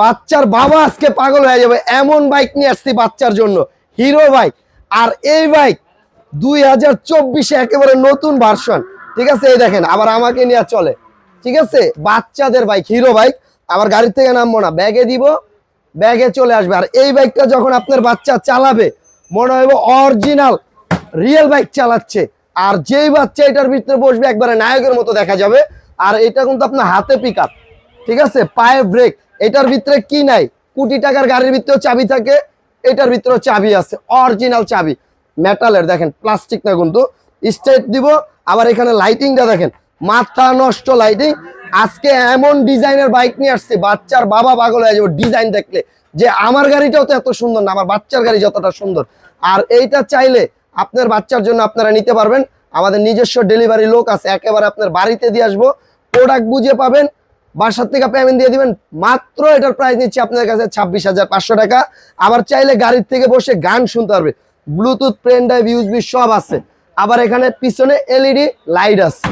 বাচ্চার বাবা আজকে পাগল হয়ে যাবে। এমন বাইক নিয়ে আসছি বাচ্চার জন্য। হিরো বাইক আর এই বাইক দুই হাজার চব্বিশে একেবারে নতুন ভার্সন ঠিক আছে? এই দেখেন, আবার আমাকে নিয়ে চলে। ঠিক আছে? বাচ্চাদের বাইক হিরো বাইক আবার গাড়ি থেকে নামবো না। ব্যাগে দিব ব্যাগে চলে আসবে। আর এই বাইকটা যখন আপনার বাচ্চা চালাবে, মনে হবে অরিজিনাল রিয়েল বাইক চালাচ্ছে। আর যেই বাচ্চা এটার ভিতরে বসবে, একবারে নায়কের মতো দেখা যাবে। আর এটা কিন্তু আপনার হাতে পিক ঠিক আছে? পায়ে ব্রেক এটার ভিতরে কি নাই? কোটি টাকার গাড়ির ভিতরেও চাবি থাকে, এটার ভিতরেও চাবি আছে অরিজিনাল চাবি। মেটালের দেখেন প্লাস্টিক না কিন্তু। স্ট্রেট দিব, আবার এখানে লাইটিংটা দেখেন। মাথা নষ্ট লাইটিং আজকে এমন ডিজাইনের বাইক নিয়ে আসছে, বাচ্চার বাবা পাগল হয়ে যাবে ডিজাইন দেখলে। যে আমার গাড়িটাও তো এত সুন্দর না, আমার বাচ্চার গাড়ি যতটা সুন্দর। আর এইটা চাইলে আপনার বাচ্চার জন্য আপনারা নিতে পারবেন। আমাদের নিজস্ব ডেলিভারি লোক আছে, একেবারে আপনার বাড়িতে দিয়ে আসব। প্রোডাক্ট বুঝে পাবেন বাসার থেকে পেমেন্ট দিয়ে দিবেন। মাত্র এটার প্রাইস নিচ্ছে আপনার কাছে ছাব্বিশ হাজার পাঁচশো টাকা। আবার চাইলে গাড়ির থেকে বসে গান শুনতে পারবে। ব্লুটুথ পেন ড্রাইভ ইউজবি সব আছে। আবার এখানে পিছনে এলইডি লাইট আছে।